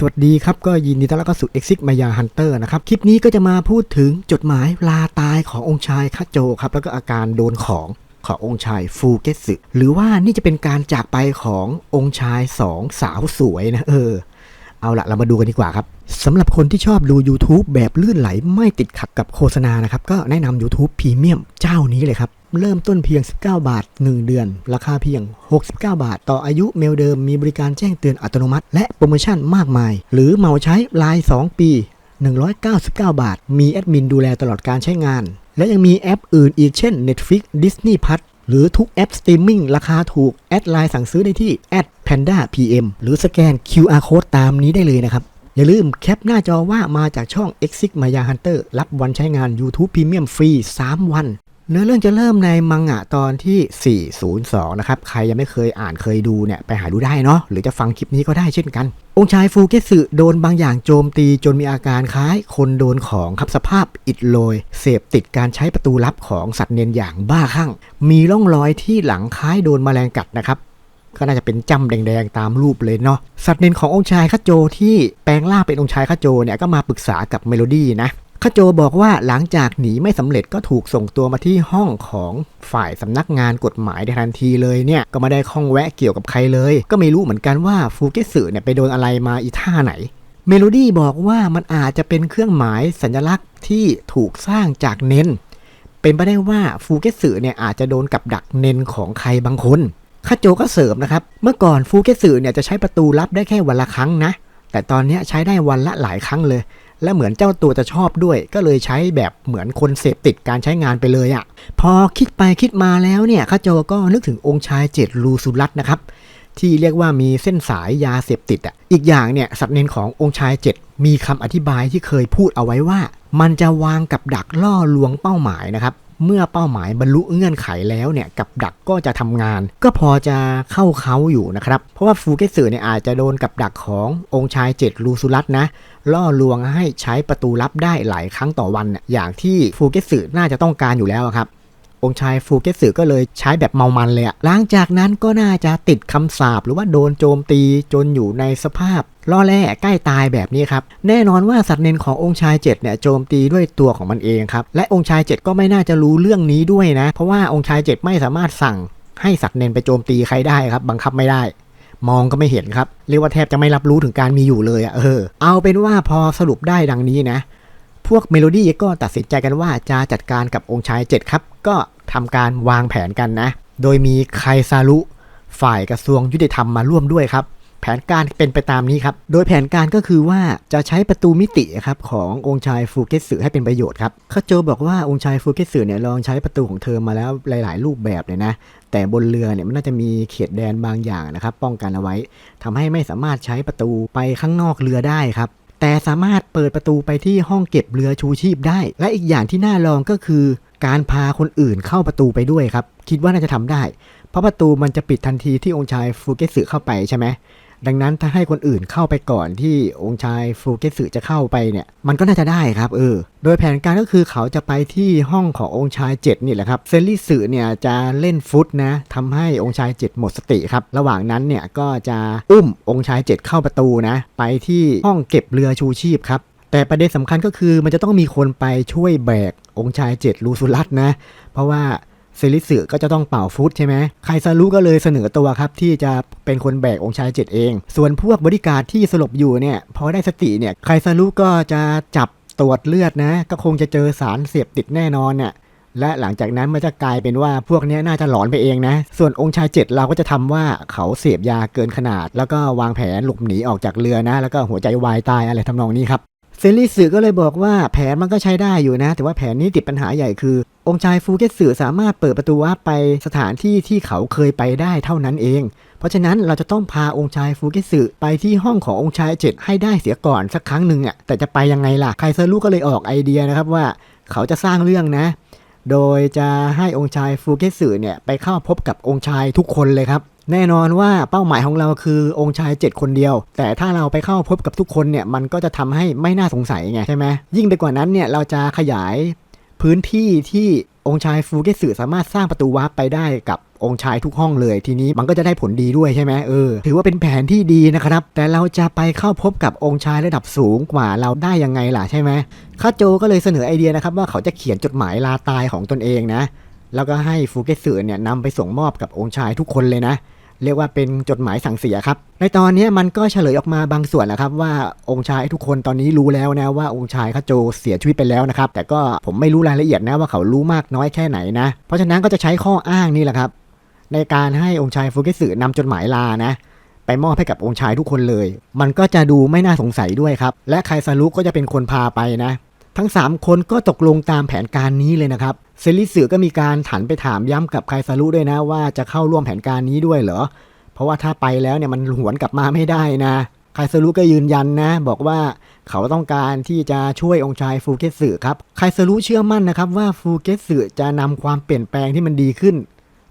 สวัสดีครับ ก็ยินดีต้อนรับเข้าสู่ Exit Maya Hunter นะครับ คลิปนี้ก็จะมาพูดถึงจดหมายลาตายขององค์ชายคาโจครับ แล้วก็อาการโดนของขององค์ชายฟูเกสึหรือว่านี่จะเป็นการจากไปขององค์ชายสองสาวสวยนะเออ เอาละเรามาดูกันดีกว่าครับสำหรับคนที่ชอบดู YouTube แบบลื่นไหลไม่ติดขัดกับโฆษณานะครับ ก็แนะนำ YouTube Premium เจ้านี้เลยครับ เริ่มต้นเพียง 19 บาท 1 เดือน ราคาเพียง 69 บาท ต่ออายุเมลเดิมมีบริการแจ้งเตือนอัตโนมัติ และโปรโมชั่นมากมาย หรือเหมาใช้ราย 2 ปี 199 บาท มีแอดมินดูแลตลอดการใช้งาน และยังมีแอปอื่นอีกเช่น Netflix Disney Plus หรือทุกแอปสตรีมมิ่งราคาถูก แอดไลน์สั่งซื้อได้ที่ @panda pm หรือสแกน QR code ตามนี้ได้เลยนะครับ อย่าลืมแคปหน้าจอว่ามาจากช่อง Exit Maya Hunter รับวันใช้งาน YouTube Premium ฟรี 3 วัน เนื้อเรื่องจะเริ่มในมังงะตอนที่ 402 นะครับ ใครยังไม่เคยอ่านเคยดูเนี่ย ไปหาดูได้เนาะ หรือจะฟังคลิปนี้ก็ได้เช่นกัน องค์ชายฟูเกสึโดนบางอย่างโจมตีจนมีอาการคล้าย คนโดนของครับสภาพอิดโรย เสพติดการใช้ประตูลับของสัตว์เนียนอย่างบ้าคลั่ง มีร่องรอยที่หลังคล้ายโดนแมลงกัดนะครับก็น่าจะเป็นจำแดงๆตามรูปเลยเนาะสัตว์เนนขององค์ชายคาโจที่แปลงร่างเป็นองค์ชายคาโจเนี่ยก็มาปรึกษากับเมโลดี้นะ คาโจบอกว่าหลังจากหนีไม่สำเร็จก็ถูกส่งตัวมาที่ห้องของฝ่ายสำนักงานกฎหมายในทันทีเลยเนี่ยก็ไม่ได้ข้องแวะเกี่ยวกับใครเลย ก็ไม่รู้เหมือนกันว่าฟูเกสึเนี่ยไปโดนอะไรมาอีท่าไหน เมโลดี้บอกว่ามันอาจจะเป็นเครื่องหมายสัญลักษณ์ที่ถูกสร้างจากเน้น เป็นไปได้ว่าฟูเกสึเนี่ยอาจจะโดนกับดักเน้นของใครบางคนคาโจก็เสริมนะครับ เมื่อก่อนฟูเกสึเนี่ยจะใช้ประตูลับได้แค่วันละครั้งนะ แต่ตอนนี้ใช้ได้วันละหลายครั้งเลย และเหมือนเจ้าตัวจะชอบด้วย ก็เลยใช้แบบเหมือนคนเสพติดการใช้งานไปเลยอะ่ะ พอคิดไปคิดมาแล้วเนี่ยคาโจก็นึกถึงองค์ชายเจ็ดลูสุรัตนะครับ ที่เรียกว่ามีเส้นสายยาเสพติดอะ อีกอย่างเนี่ยสับเนนขององค์ชายเจ็ดมีคำอธิบายที่เคยพูดเอาไว้ว่า มันจะวางกับดักล่อลวงเป้าหมายนะครับ เมื่อเป้าหมายบรรลุเงื่อนไขแล้วเนี่ยกับดักก็จะทำงาน ก็พอจะเข้าเขาอยู่นะครับ เพราะว่าฟูเกสึเนี่ยอาจจะโดนกับดักขององค์ชายเจ็ดลูซุลัตนะล่อลวงให้ใช้ประตูลับได้หลายครั้งต่อวันน่ะอย่างที่ฟูเกสึน่าจะต้องการอยู่แล้วครับ องค์ชายฟูเกสึก็เลยใช้แบบเมามันเลยอะหลังจากนั้นก็น่าจะติดคำสาปหรือว่าโดนโจมตีจนอยู่ในสภาพล่อแร่ใกล้ตายแบบนี้ครับ แน่นอนว่าสัตว์เนนขององค์ชายเจ็ดเนี่ยโจมตีด้วยตัวของมันเองครับ และองค์ชายเจ็ดก็ไม่น่าจะรู้เรื่องนี้ด้วยนะ เพราะว่าองค์ชายเจ็ดไม่สามารถสั่งให้สัตว์เนนไปโจมตีใครได้ครับ บังคับไม่ได้ มองก็ไม่เห็นครับ เรียกว่าแทบจะไม่รับรู้ถึงการมีอยู่เลยอะเออ เอาเป็นว่าพอสรุปได้ดังนี้นะ พวกเมโลดี้ก็ตัดสินใจกันว่าจะจัดการกับองค์ชายเจ็ดครับ ก็ทำการวางแผนกันนะ โดยมีไคซารุฝ่ายกระทรวงยุติธรรมมาร่วมด้วยครับ แผนการเป็นไปตามนี้ครับ โดยแผนการก็คือว่าจะใช้ประตูมิติครับขององค์ชายฟูเกสึให้เป็นประโยชน์ครับคาโจบอกว่าองค์ชายฟูเกสึเนี่ยลองใช้ประตูของเธอมาแล้วหลาย ๆ รูปแบบเลยนะ แต่บนเรือเนี่ยมันน่าจะมีเขตแดนบางอย่างนะครับ ป้องกันเอาไว้ทำให้ไม่สามารถใช้ประตูไปข้างนอกเรือได้ครับ แต่สามารถเปิดประตูไปที่ห้องเก็บเรือชูชีพได้ และอีกอย่างที่น่าลองก็คือ การพาคนอื่นเข้าประตูไปด้วยครับ คิดว่าน่าจะทำได้ เพราะประตูมันจะปิดทันทีที่องค์ชายฟูเกสึเข้าไปใช่ไหม ดังนั้นถ้าให้คนอื่นเข้าไปก่อนที่องค์ชายฟูเกสึจะเข้าไปเนี่ย มันก็น่าจะได้ครับเออ โดยแผนการก็คือเขาจะไปที่ห้องขององค์ชายเจ็ดนี่แหละครับ เซนริสึเนี่ยจะเล่นฟุตนะทำให้องค์ชายเจ็ดหมดสติครับ ระหว่างนั้นเนี่ยก็จะอุ้มองค์ชายเจ็ดเข้าประตูนะ ไปที่ห้องเก็บเรือชูชีพครับแต่ประเด็นสำคัญก็คือมันจะต้องมีคนไปช่วยแบกองค์ชายเจ็ดลูซุรัตนะ เพราะว่า เซริสึก็จะต้องเป่าฟุตใช่ไหมไคซารุก็เลยเสนอตัวครับที่จะเป็นคนแบกองค์ชายเจ็ดเอง ส่วนพวกบริการที่สลบอยู่เนี่ยพอได้สติเนี่ยไคซารุก็จะจับตรวจเลือดนะ ก็คงจะเจอสารเสพติดแน่นอนเนี่ยและหลังจากนั้นมันจะกลายเป็นว่าพวกนี้น่าจะหลอนไปเองนะ ส่วนองค์ชายเจ็ดเราก็จะทำว่าเขาเสพยาเกินขนาด แล้วก็วางแผนหลบหนีออกจากเรือนะ แล้วก็หัวใจวายตายอะไรทำนองนี้ครับ ซริสึก็เลยบอกว่าแผนมันก็ใช้ได้อยู่นะ แต่ว่าแผนนี้ติดปัญหาใหญ่คือ องค์ชายฟูเกสึสามารถเปิดประตูวาร์ปไปสถานที่ที่เขาเคยไปได้เท่านั้นเอง เพราะฉะนั้นเราจะต้องพาองค์ชายฟูเกสึไปที่ห้องขององค์ชายเจ็ดให้ได้เสียก่อนสักครั้งหนึ่งอะแต่จะไปยังไงล่ะไคเซอรุก็เลยออกไอเดียนะครับว่า เขาจะสร้างเรื่องนะ โดยจะให้องค์ชายฟูเกสึเนี่ยไปเข้าพบกับองค์ชายทุกคนเลยครับ แน่นอนว่าเป้าหมายของเราคือองค์ชาย 7 คนเดียว แต่ถ้าเราไปเข้าพบกับทุกคนเนี่ยมันก็จะทำให้ไม่น่าสงสัยไงใช่ไหมยิ่งไปกว่านั้นเนี่ยเราจะขยายพื้นที่ที่องค์ชายฟูเกสึสามารถสร้างประตูวาร์ปไปได้กับองค์ชายทุกห้องเลยทีนี้มันก็จะได้ผลดีด้วยใช่ไหมเออถือว่าเป็นแผนที่ดีนะครับ แต่เราจะไปเข้าพบกับองค์ชายระดับสูงกว่าเราได้ยังไงล่ะใช่ไหมข้าโจก็เลยเสนอไอเดียนะครับว่าเขาจะเขียนจดหมายลาตายของตนเองนะ แล้วก็ให้ฟูเกสึเนี่ยนำไปส่งมอบกับองค์ชายทุกคนเลยนะ เรียกว่าเป็นจดหมายสั่งเสียครับ ในตอนนี้มันก็เฉลยออกมาบางส่วนนะครับ ว่าองค์ชายทุกคนตอนนี้รู้แล้วนะว่าองค์ชายข้าโจเสียชีวิตไปแล้วนะครับ แต่ก็ผมไม่รู้รายละเอียดนะว่าเขารู้มากน้อยแค่ไหนนะ เพราะฉะนั้นก็จะใช้ข้ออ้างนี่แหละครับ ในการให้องค์ชายฟูเกสึนำจดหมายลานะไปมอบให้กับองค์ชายทุกคนเลย มันก็จะดูไม่น่าสงสัยด้วยครับ และไคซารุก็จะเป็นคนพาไปนะ ทั้ง 3 คนก็ตกลงตามแผนการนี้เลยนะครับเซริสึก็มีการถันไปถามย้ำกับไคซารุด้วยนะว่าจะเข้าร่วมแผนการนี้ด้วยเหรอ เพราะว่าถ้าไปแล้วเนี่ยมันหวนกลับมาไม่ได้นะไคซารุก็ยืนยันนะ บอกว่าเขาต้องการที่จะช่วยองค์ชายฟูเกสึครับไคซารุเชื่อมั่นนะครับว่าฟูเกสึจะนำความเปลี่ยนแปลงที่มันดีขึ้น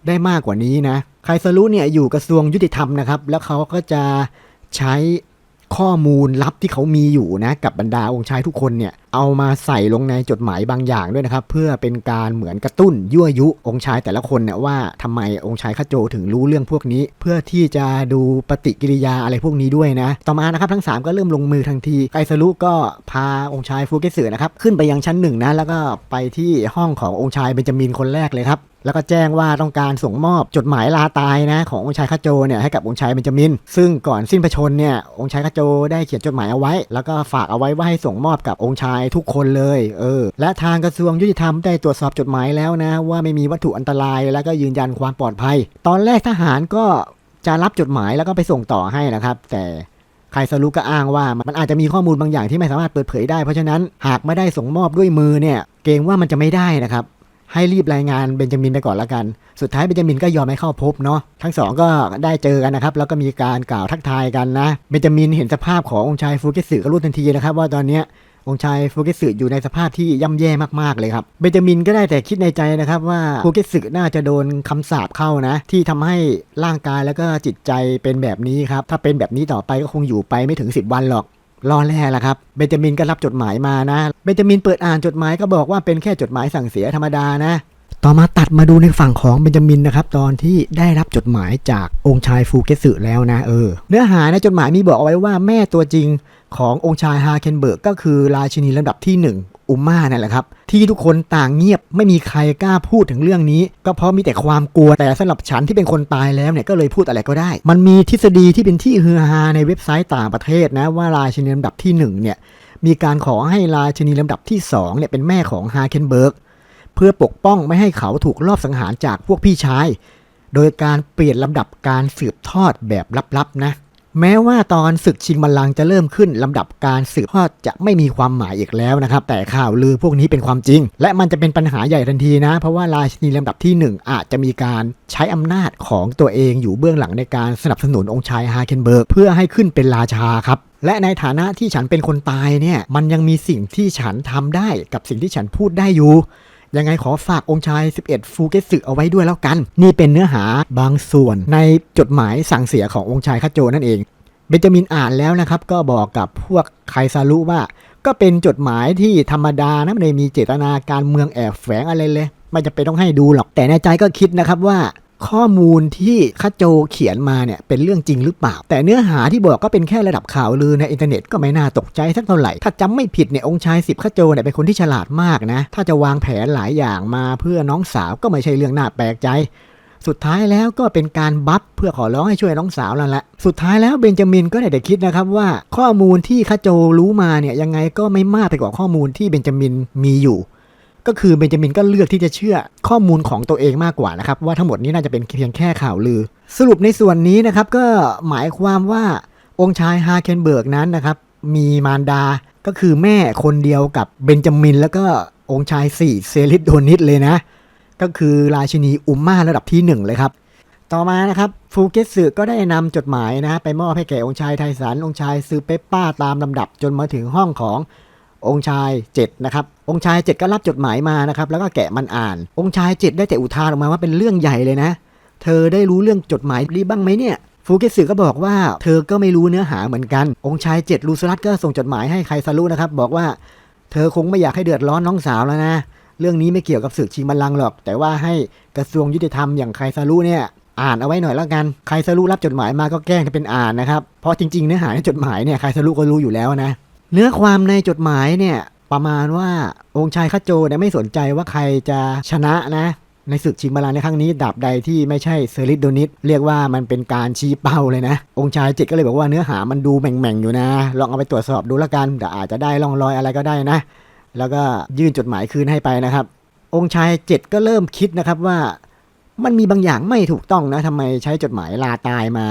ได้มากกว่านี้นะไคซารุเนี่ยอยู่กระทรวงยุติธรรมนะครับ แล้วเขาก็จะใช้ ข้อมูลลับที่เขามีอยู่นะกับบรรดาองค์ชายทุกคนเนี่ยเอามาใส่ลงในจดหมายบางอย่างด้วยนะครับ เพื่อเป็นการเหมือนกระตุ้นยั่วยุองค์ชายแต่ละคนเนี่ยว่าทำไมองค์ชายข้าโจถึงรู้เรื่องพวกนี้ เพื่อที่จะดูปฏิกิริยาอะไรพวกนี้ด้วยนะ ต่อมานะครับทั้ง 3 ก็เริ่มลงมือทันทีไคซารุก็พาองค์ชายฟูเกสึนะครับขึ้นไปยังชั้นหนึ่งนะแล้วก็ไปที่ห้องขององค์ชายเบนจามินคนแรกเลยครับแล้วก็แจ้งว่าต้องการส่งมอบจดหมายลาตายนะขององค์ชายข้าโจเนี่ยให้กับองค์ชายเบนจามิน ซึ่งก่อนสิ้นพระชนเนี่ยองค์ชายข้าโจได้เขียนจดหมายเอาไว้ แล้วก็ฝากเอาไว้ว่าให้ส่งมอบกับองค์ชายทุกคนเลยเออและทางกระทรวงยุติธรรมได้ตรวจสอบจดหมายแล้วนะว่าไม่มีวัตถุอันตรายแล้วก็ยืนยันความปลอดภัย ตอนแรกทหารก็จะรับจดหมายแล้วก็ไปส่งต่อให้นะครับ แต่ไคซารุก็อ้างว่ามันอาจจะมีข้อมูลบางอย่างที่ไม่สามารถเปิดเผยได้เพราะฉะนั้นหากไม่ได้ส่งมอบด้วยมือเนี่ยเกรงว่ามันจะไม่ได้นะครับ ให้รีบรายงานเบนจามินไปก่อนละกัน สุดท้ายเบนจามินก็ยอมให้เข้าพบเนาะ ทั้งสองก็ได้เจอกันนะครับ แล้วก็มีการกล่าวทักทายกันนะ เบนจามินเห็นสภาพขององค์ชายฟูเกสึก็รู้ทันทีนะครับ ว่าตอนเนี้ยองค์ชายฟูเกสึอยู่ในสภาพที่ย่ำแย่มากๆเลยครับ เบนจามินก็ได้แต่คิดในใจนะครับว่าฟูเกสึน่าจะโดนคำสาปเข้านะ ที่ทำให้ร่างกายแล้วก็จิตใจเป็นแบบนี้ครับ ถ้าเป็นแบบนี้ต่อไปก็คงอยู่ไปไม่ถึง 10 วันหรอก รอแล่ละครับเบนจามินก็รับจดหมายมานะ เบนจามินเปิดอ่านจดหมายก็บอกว่าเป็นแค่จดหมายสั่งเสียธรรมดานะ ต่อมาตัดมาดูในฝั่งของเบนจามินนะครับ ตอนที่ได้รับจดหมายจากองค์ชายฟูเกสึแล้วนะเออ เนื้อหาในจดหมายมีบอกเอาไว้ว่าแม่ตัวจริงขององค์ชายฮาเคนเบิร์กก็คือราชินีลำดับที่ 1อุมมานั่นแหละครับ ที่ทุกคนต่างเงียบไม่มีใครกล้าพูดถึงเรื่องนี้ ก็เพราะมีแต่ความกลัวแต่สำหรับฉันที่เป็นคนตายแล้วเนี่ยก็เลยพูดอะไรก็ได้ มันมีทฤษฎีที่เป็นที่ฮือฮาในเว็บไซต์ต่างประเทศนะว่าราชินีลำดับที่หนึ่งเนี่ยมีการขอให้ราชินีลำดับที่สองเนี่ยเป็นแม่ของฮาเคนเบิร์ก เพื่อปกป้องไม่ให้เขาถูกลอบสังหารจากพวกพี่ชาย โดยการเปลี่ยนลำดับการสืบทอดแบบลับๆนะ แม้ว่าตอนศึกชิงบัลลังก์จะเริ่มขึ้นลำดับการสืบทอดจะไม่มีความหมายอีกแล้วนะครับ แต่ข่าวลือพวกนี้เป็นความจริง และมันจะเป็นปัญหาใหญ่ทันทีนะ เพราะว่าราชินีลำดับที่หนึ่งอาจจะมีการใช้อำนาจของตัวเองอยู่เบื้องหลังในการสนับสนุนองค์ชายฮาเคนเบิร์กเพื่อให้ขึ้นเป็นราชาครับและในฐานะที่ฉันเป็นคนตายเนี่ย มันยังมีสิ่งที่ฉันทำได้กับสิ่งที่ฉันพูดได้อยู่ ยังไงขอฝากองค์ชาย 11 ฟูเกสึเอาไว้ด้วยแล้วกัน นี่เป็นเนื้อหาบางส่วนในจดหมายสั่งเสียขององค์ชายคาโจนั่นเอง เบนจามินอ่านแล้วนะครับ ก็บอกกับพวกไคซารุว่า ก็เป็นจดหมายที่ธรรมดานะไม่ได้มีเจตนาการเมืองแอบแฝงอะไรเลย ไม่จะเป็นต้องให้ดูหรอกแต่ในใจก็คิดนะครับว่า ข้อมูลที่คาโจเขียนมาเนี่ยเป็นเรื่องจริงหรือเปล่า แต่เนื้อหาที่บอกก็เป็นแค่ระดับข่าวลือในอินเทอร์เน็ตก็ไม่น่าตกใจสักเท่าไหร่ ถ้าจำไม่ผิดเนี่ยองค์ชายสิบคาโจเนี่ยเป็นคนที่ฉลาดมากนะ ถ้าจะวางแผนหลายอย่างมาเพื่อน้องสาวก็ไม่ใช่เรื่องน่าแปลกใจสุดท้ายแล้วก็เป็นการบัฟเพื่อขอร้องให้ช่วยน้องสาวนั่นแหละ สุดท้ายแล้วเบนจามินก็ได้แต่คิดนะครับว่า ข้อมูลที่คาโจรู้มาเนี่ยยังไงก็ไม่มากไปกว่าข้อมูลที่เบนจามินมีอยู่ ก็คือเบนจามินก็เลือกที่จะเชื่อข้อมูลของตัวเองมากกว่านะครับว่าทั้งหมดนี้น่าจะเป็นเพียงแค่ข่าวลือ สรุปในส่วนนี้นะครับก็หมายความว่าองค์ชายฮาเคนเบิร์กนั้นนะครับมีมารดาก็คือแม่คนเดียวกับเบนจามิน แล้วก็องค์ชายสี่เซริสโดนิสเลยนะ ก็คือราชินีอุมมาระดับที่หนึ่งเลยครับต่อมานะครับฟูเกสึก็ได้นำจดหมายนะไปมอบให้แก่องค์ชายไทสันองค์ชายซือเปปป้าตามลำดับจนมาถึงห้องของ องค์ชาย7นะครับองค์ชาย 7 ก็รับจดหมายมานะครับแล้วก็แกะมันอ่าน องค์ชาย 7 ได้แต่อุทานออกมาว่าเป็นเรื่องใหญ่เลยนะ เธอได้รู้เรื่องจดหมายรีบ้างไหมเนี่ยฟูเกสึก็บอกว่าเธอก็ไม่รู้เนื้อหาเหมือนกัน องค์ชาย7ลูสลัดก็ส่งจดหมายให้ไคซารุนะครับบอกว่าเธอคงไม่อยากให้เดือดร้อนน้องสาวแล้วนะเรื่องนี้ไม่เกี่ยวกับศึกชิงบัลลังก์หรอก แต่ว่าให้กระทรวงยุติธรรมอย่างใคซารุเนี่ยอ่านเอาไว้หน่อยแล้วกัน ใครซารุรับจดหมายมาก็แกล้งเป็นอ่านนะครับ เพราะจริงๆเนื้อหาในจดหมายเนี่ยใครซารุก็รู้อยู่แล้วนะ เนื้อความในจดหมายเนี่ยประมาณว่าองค์ชายคัจโจเนี่ยไม่สนใจว่าใครจะชนะนะในศึกชิงบัลลังก์ในครั้งนี้ดับใดที่ไม่ใช่เซริสโดนิสเรียกว่ามันเป็นการชี้เป้าเลยนะ องค์ชายเจ็ดก็เลยบอกว่าเนื้อหามันดูแหม่งๆอยู่นะ ลองเอาไปตรวจสอบดูแล้วกันแต่อาจจะได้ร่องรอยอะไรก็ได้นะ แล้วก็ยื่นจดหมายคืนให้ไปนะครับ องค์ชายเจ็ดก็เริ่มคิดนะครับว่า มันมีบางอย่างไม่ถูกต้องนะทำไมใช้จดหมายลาตายมา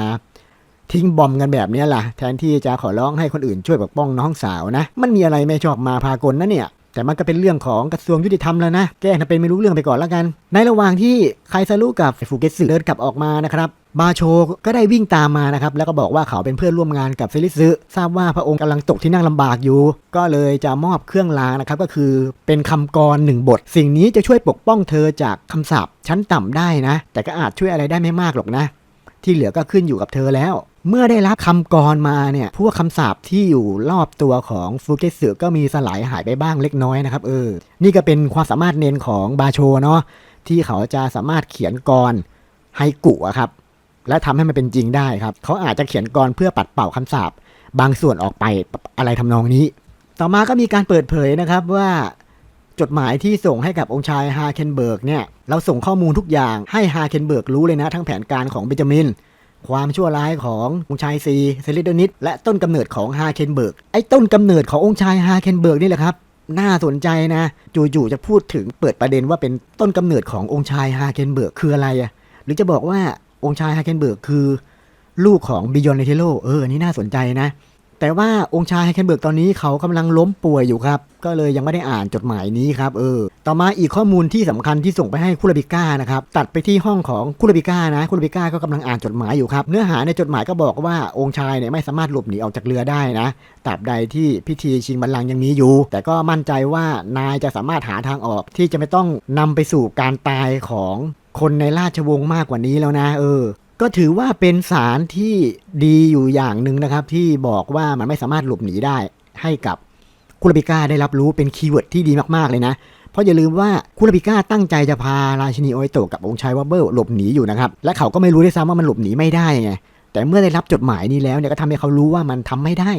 ทิ้งบอมกันแบบนี้ล่ะ แทนที่จะขอร้องให้คนอื่นช่วยปกป้องน้องสาวนะ มันมีอะไรไม่ชอบมาพากลนะเนี่ย แต่มันก็เป็นเรื่องของกระทรวงยุติธรรมแล้วนะ แก้ทำเป็นไม่รู้เรื่องไปก่อนแล้วกัน ในระหว่างที่ไคซารุกับฟูเกสึเดินกลับออกมานะครับบาโชก็ได้วิ่งตามมานะครับ แล้วก็บอกว่าเขาเป็นเพื่อนร่วมงานกับเซริซึทราบว่าพระองค์กำลังตกที่นั่งลำบากอยู่ ก็เลยจะมอบเครื่องรางนะครับ ก็คือเป็นคำกรหนึ่งบท สิ่งนี้จะช่วยปกป้องเธอจากคำสาปชั้นต่ำได้นะ แต่ก็อาจช่วยอะไรได้ไม่มากหรอกนะ ที่เหลือก็ขึ้นอยู่กับเธอแล้ว เมื่อได้รับคำกรมาเนี่ยพวกคำสาปที่อยู่รอบตัวของฟูเกสึก็มีสลายหายไปบ้างเล็กน้อยนะครับเออ นี่ก็เป็นความสามารถเน้นของบาโชเนาะที่เขาจะสามารถเขียนกรไฮกุอะครับ และทำให้มันเป็นจริงได้ครับ เขาอาจจะเขียนกรเพื่อปัดเป่าคำสาปบางส่วนออกไปอะไรทำนองนี้ ต่อมาก็มีการเปิดเผยนะครับว่าจดหมายที่ส่งให้กับองค์ชายฮาเคนเบิร์กเนี่ยเราส่งข้อมูลทุกอย่างให้ฮาเคนเบิร์กรู้เลยนะ ทั้งแผนการของเบนจามิน ความชั่วร้ายขององค์ชายซีเซลิโดนิสและต้นกำเนิดของฮาเคนเบิร์กไอ้ต้นกำเนิดขององค์ชายฮาเคนเบิร์กนี่แหละครับน่าสนใจนะ จู่ๆจะพูดถึงเปิดประเด็นว่าเป็นต้นกำเนิดขององค์ชายฮาเคนเบิร์กคืออะไรอะหรือจะบอกว่าองค์ชายฮาเคนเบิร์กคือ ลูกของบิยอนเนเทโลเอออันนี้น่าสนใจนะ แต่ว่าองค์ชายไฮเคนเบิร์กตอนนี้เขากำลังล้มป่วยอยู่ครับ ก็เลยยังไม่ได้อ่านจดหมายนี้ครับเออ ต่อมาอีกข้อมูลที่สำคัญที่ส่งไปให้คุรบิก้านะครับ ตัดไปที่ห้องของคุรบิก้านะคุรบิก้าก็กำลังอ่านจดหมายอยู่ครับ เนื้อหาในจดหมายก็บอกว่าองค์ชายเนี่ยไม่สามารถหลบหนีออกจากเรือได้นะตราบใดที่พิธีชิงบัลลังก์ยังมีอยู่ แต่ก็มั่นใจว่านายจะสามารถหาทางออกที่จะไม่ต้องนำไปสู่การตายของคนในราชวงศ์มากกว่านี้แล้วนะ เออ ก็ถือว่าเป็นสารที่ดีอยู่อย่างหนึ่งนะครับ ที่บอกว่ามันไม่สามารถหลบหนีได้ให้กับคุรบิก้าได้รับรู้เป็นคีย์เวิร์ดที่ดีมากๆเลยนะ เพราะอย่าลืมว่าคุรบิก้าตั้งใจจะพาราชินีโออิโตกับองค์ชายวับเบิลหลบหนีอยู่นะครับ และเขาก็ไม่รู้ด้วยซ้ำว่ามันหลบหนีไม่ได้ไงแต่เมื่อได้รับจดหมายนี้แล้วเนี่ยก็ทำให้เขารู้ว่ามันทำไม่ได้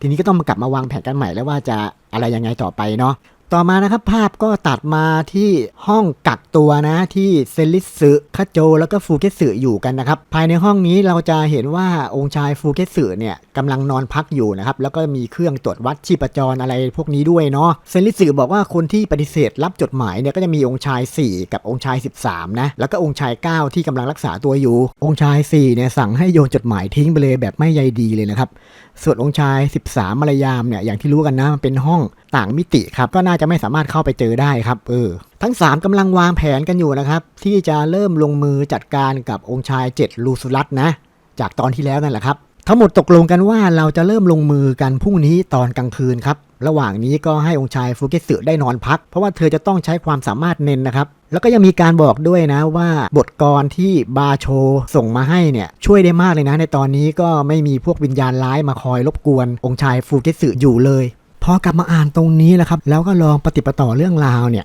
ทีนี้ก็ต้องมากลับมาวางแผนกันใหม่แล้วว่าจะอะไรยังไงต่อไปเนาะ ต่อมานะครับภาพก็ตัดมาที่ห้องกักตัวนะที่เซลิสึคาโจ แล้วก็ฟูเกสึอยู่กันนะครับ ภายในห้องนี้เราจะเห็นว่าองค์ชายฟูเกสึเนี่ยกำลังนอนพักอยู่นะครับ แล้วก็มีเครื่องตรวจวัดชีพจรอะไรพวกนี้ด้วยเนาะเซลิสึบอกว่าคนที่ปฏิเสธรับจดหมายเนี่ยก็จะมีองค์ชาย 4 กับองค์ชาย 13 นะ แล้วก็องค์ชาย 9 ที่กำลังรักษาตัวอยู่ องค์ชาย 4 เนี่ยสั่งให้โยนจดหมายทิ้งไปเลยแบบไม่ใยดีเลยนะครับ ส่วนองค์ชาย 13 มารยามเนี่ยอย่างที่รู้กันนะมันเป็นห้อง ต่างมิติครับก็น่าจะไม่สามารถเข้าไปเจอได้ครับเออทั้ง 3กำลังวางแผนกันอยู่นะครับ ที่จะเริ่มลงมือจัดการกับองค์ชาย 7 ลูซุรัตนะ จากตอนที่แล้วนั่นแหละครับ ทั้งหมดตกลงกันว่าเราจะเริ่มลงมือกันพรุ่งนี้ตอนกลางคืนครับระหว่างนี้ก็ให้องค์ชายฟูเกสึได้นอนพัก เพราะว่าเธอจะต้องใช้ความสามารถเน้นนะครับ แล้วก็ยังมีการบอกด้วยนะว่าบทกรที่บาโชส่งมาให้เนี่ยช่วยได้มากเลยนะ ในตอนนี้ก็ไม่มีพวกวิญญาณร้ายมาคอยรบกวน องค์ชายฟูเกสึอยู่เลย พอกลับมาอ่านตรงนี้แหละครับ แล้วก็ลองปฏิปต่อเรื่องราวเนี่ย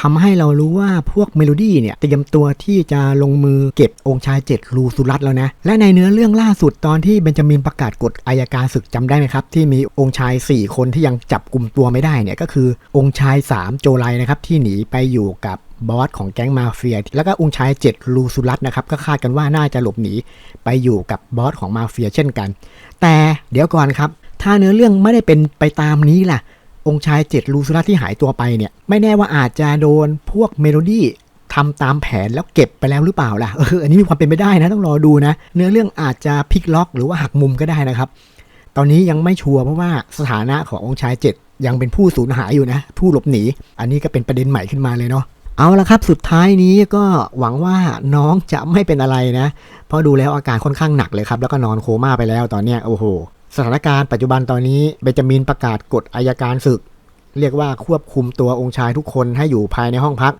ทำให้เรารู้ว่าพวกเมโลดี้เนี่ยเตรียมตัวที่จะลงมือเก็บองค์ชายเจ็ดลูสุรัตแล้วนะ และในเนื้อเรื่องล่าสุดตอนที่เบนจามินประกาศกฎอายการศึกจำได้ไหมครับ ที่มีองค์ชาย 4 คนที่ยังจับกลุ่มตัวไม่ได้เนี่ยก็คือองค์ชาย 3 โจไลนะครับที่หนีไปอยู่กับบอสของแก๊งมาเฟีย แล้วก็องค์ชาย 7 ลูสุรัตนะครับก็คาดกันว่าน่าจะหลบหนีไปอยู่กับบอสของมาเฟียเช่นกัน แต่เดี๋ยวก่อนครับ ถ้าเนื้อเรื่องไม่ได้เป็นไปตามนี้ล่ะ องค์ชายเจ็ดลูซุรัตที่หายตัวไปเนี่ย ไม่แน่ว่าอาจจะโดนพวกเมโลดี้ทำตามแผนแล้วเก็บไปแล้วหรือเปล่าล่ะเอออันนี้มีความเป็นไปได้นะต้องรอดูนะ เนื้อเรื่องอาจจะพลิกล็อกหรือว่าหักมุมก็ได้นะครับ ตอนนี้ยังไม่ชัวร์เพราะว่าสถานะขององค์ชายเจ็ดยังเป็นผู้สูญหายอยู่นะ ผู้หลบหนี อันนี้ก็เป็นประเด็นใหม่ขึ้นมาเลยเนาะเอาละครับ สุดท้ายนี้ก็หวังว่าน้องจะไม่เป็นอะไรนะ เพราะดูแล้วอาการค่อนข้างหนักเลยครับ แล้วก็นอนโคม่าไปแล้วตอนเนี้ยโอ้โห สถานการณ์ปัจจุบันตอนนี้เบนจามินประกาศกฎอายการศึก เรียกว่าควบคุมตัวองค์ชายทุกคนให้อยู่ภายในห้องพัก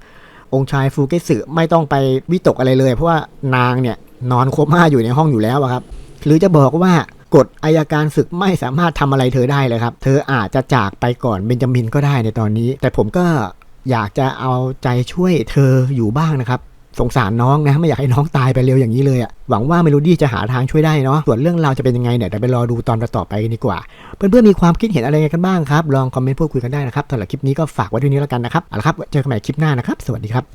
องค์ชายฟูเกสึไม่ต้องไปวิตกอะไรเลย เพราะว่านางเนี่ยนอนโคม่าอยู่ในห้องอยู่แล้วครับ หรือจะบอกว่ากฎอายการศึกไม่สามารถทำอะไรเธอได้เลยครับ เธออาจจะจากไปก่อนเบนจามินก็ได้ในตอนนี้ แต่ผมก็อยากจะเอาใจช่วยเธออยู่บ้างนะครับ สงสารน้องนะ ไม่อยากให้น้องตายไปเร็วอย่างนี้เลยอะหวังว่าเมโลดี้จะหาทางช่วยได้เนาะส่วนเรื่องราวจะเป็นยังไงเนี่ยเดี๋ยวไปรอดูตอนต่อไปนดีกว่า เพื่อนๆมีความคิดเห็นอะไรกันบ้างครับลองคอมเมนต์พูดคุยกันได้นะครับสำหรับคลิปนี้ก็ฝากไว้ที่นี้แล้วกันนะครับเอาละครับเจอกันใหม่คลิปหน้านะครับ สวัสดีครับ